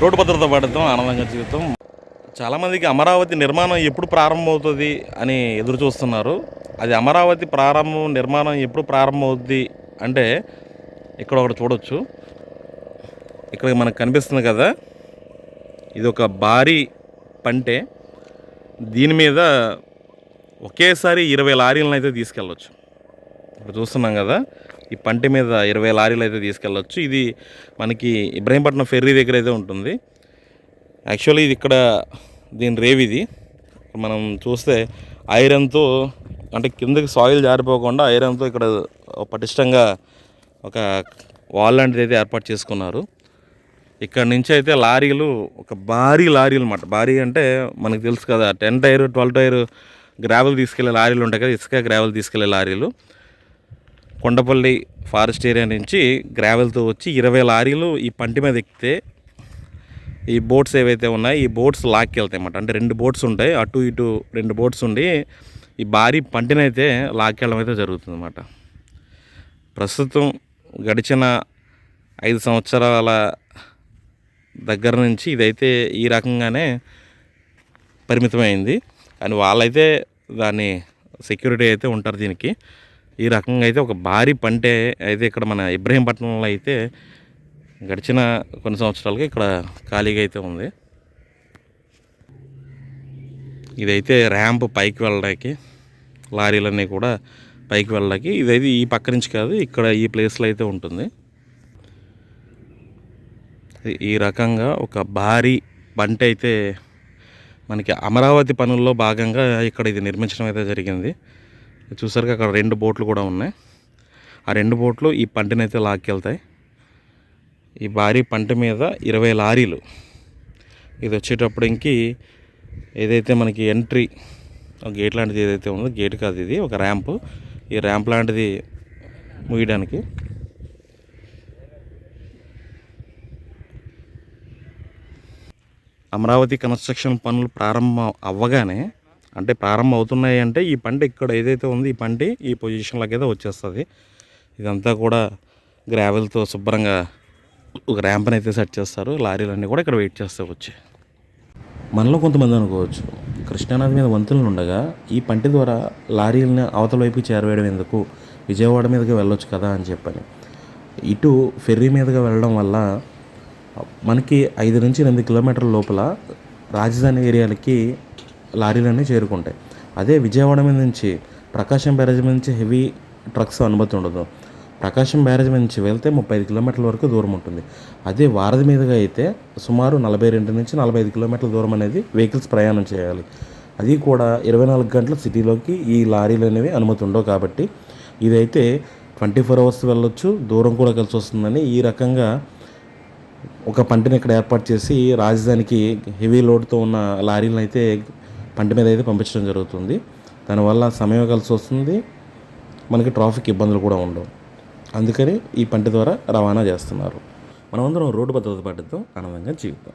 Road భద్రత పడతాం ఆనందంగా జీవితం. చాలామందికి అమరావతి నిర్మాణం ఎప్పుడు ప్రారంభమవుతుంది అని ఎదురు చూస్తున్నారు. అది అమరావతి ప్రారంభం నిర్మాణం ఎప్పుడు ప్రారంభమవుద్ది అంటే ఇక్కడ ఒకటి చూడొచ్చు. ఇక్కడ మనకు కనిపిస్తుంది కదా ఇది ఒక భారీ పంటే. దీని మీద ఒకేసారి ఇరవై లారీలను అయితే తీసుకెళ్ళొచ్చు. ఇప్పుడు చూస్తున్నాం కదా ఈ పంటి మీద ఇరవై లారీలు అయితే తీసుకెళ్ళొచ్చు. ఇది మనకి ఇబ్రహీంపట్నం ఫెర్రీ దగ్గర అయితే ఉంటుంది. యాక్చువల్లీ ఇది ఇక్కడ దీని రేవిది మనం చూస్తే ఐరన్తో అంటే కిందకి సాయిల్ జారిపోకుండా ఐరన్తో ఇక్కడ పటిష్టంగా ఒక వాల్ లాంటిది అయితే ఏర్పాటు చేసుకున్నారు. ఇక్కడ నుంచి అయితే లారీలు ఒక భారీ లారీలు అన్నమాట. భారీ అంటే మనకు తెలుసు కదా ten tyre twelve tyre gravel తీసుకెళ్ళే లారీలు ఉంటాయి కదా ఇసుక గ్రావెల్ తీసుకెళ్ళే లారీలు. కొండపల్లి ఫారెస్ట్ ఏరియా నుంచి గ్రావెల్తో వచ్చి ఇరవై లారీలు ఈ పంటి మీద ఎక్కితే ఈ బోట్స్ ఏవైతే ఉన్నాయో ఈ బోట్స్ లాక్కెళ్తాయి అన్నమాట. అంటే రెండు బోట్స్ ఉంటాయి అటు ఇటు రెండు బోట్స్ ఉండి ఈ భారీ పంటినైతే లాక్కెళ్ళడం అయితే జరుగుతుంది అన్నమాట ప్రస్తుతం గడిచిన ఐదు సంవత్సరాల దగ్గర నుంచి ఇదైతే ఈ రకంగానే పరిమితమైంది. కానీ వాళ్ళైతే దాన్ని సెక్యూరిటీ అయితే ఉంటారు దీనికి. ఈ రకంగా అయితే ఒక భారీ పంటే అయితే ఇక్కడ మన ఇబ్రహీంపట్నంలో అయితే గడిచిన కొన్ని సంవత్సరాలుగా ఇక్కడ ఖాళీగా అయితే ఉంది. ఇదైతే ర్యాంప్ పైకి వెళ్ళడానికి లారీలన్నీ కూడా పైకి వెళ్ళడానికి. ఇదైతే ఈ పక్క నుంచి కాదు ఇక్కడ ఈ ప్లేస్లో అయితే ఉంటుంది. ఈ- రకంగా ఒక భారీ బంట అయితే మనకి అమరావతి పనుల్లో భాగంగా ఇక్కడ ఇది నిర్మించడం అయితే జరిగింది. చూసారుగా అక్కడ రెండు బోట్లు కూడా ఉన్నాయి. ఆ రెండు బోట్లు ఈ పంటని అయితే లాక్కెళ్తాయి. ఈ భారీ పంట మీద ఇరవై లారీలు. ఇది వచ్చేటప్పటికి ఏదైతే మనకి ఎంట్రీ ఒక గేట్ లాంటిది ఏదైతే ఉందో గేట్ కాదు ఇది ఒక ర్యాంప్. ఈ ర్యాంప్ లాంటిది ముగియడానికి అమరావతి కన్స్ట్రక్షన్ పనులు ప్రారంభం అవ్వగానే అంటే ప్రారంభం అవుతున్నాయి అంటే ఈ పంట ఇక్కడ ఏదైతే ఉందో ఈ పంట ఈ పొజిషన్లోకి అయితే వచ్చేస్తుంది. ఇదంతా కూడా గ్రావెల్తో శుభ్రంగా ఒక ర్యాంప్ని అయితే సెట్ చేస్తారు. లారీలన్నీ కూడా ఇక్కడ వెయిట్ చేస్తే వచ్చి. మనలో కొంతమంది అనుకోవచ్చు కృష్ణానది మీద వంతులు ఉండగా ఈ పంట ద్వారా లారీలని అవతల వైపు చేరవేయడం ఎందుకు? విజయవాడ మీదకి వెళ్ళొచ్చు కదా అని చెప్పని. ఇటు ఫెర్రీ మీదుగా వెళ్ళడం వల్ల మనకి ఐదు నుంచి ఎనిమిది కిలోమీటర్ల లోపల రాజధాని ఏరియాలకి లారీలన్నీ చేరుకుంటాయి. అదే విజయవాడ మీద నుంచి ప్రకాశం బ్యారేజ్ మీద నుంచి హెవీ ట్రక్స్ అనుమతి ఉండదు. ప్రకాశం బ్యారేజ్ మీద నుంచి వెళ్తే ముప్పై ఐదు కిలోమీటర్ల వరకు దూరం ఉంటుంది. అదే వారధి మీదుగా అయితే సుమారు నలభై రెండు నుంచి నలభై ఐదు కిలోమీటర్ల దూరం అనేది వెహికల్స్ ప్రయాణం చేయాలి. అది కూడా ఇరవై నాలుగు గంటల సిటీలోకి ఈ లారీలు అనేవి అనుమతి ఉండవు కాబట్టి ఇదైతే ట్వంటీ ఫోర్ అవర్స్ వెళ్ళొచ్చు దూరం కూడా కలిసి వస్తుందని ఈ రకంగా ఒక పంటని ఇక్కడ ఏర్పాటు చేసి రాజధానికి హెవీ లోడ్తో ఉన్న లారీలను అయితే పంట మీద అయితే పంపించడం జరుగుతుంది. దానివల్ల సమయం కలిసి వస్తుంది. మనకి ట్రాఫిక్ ఇబ్బందులు కూడా ఉండవు. అందుకని ఈ పంట ద్వారా రవాణా చేస్తున్నారు. మనమందరం రోడ్డు భద్రత పద్ధతితో ఆనందంగా జీవితాం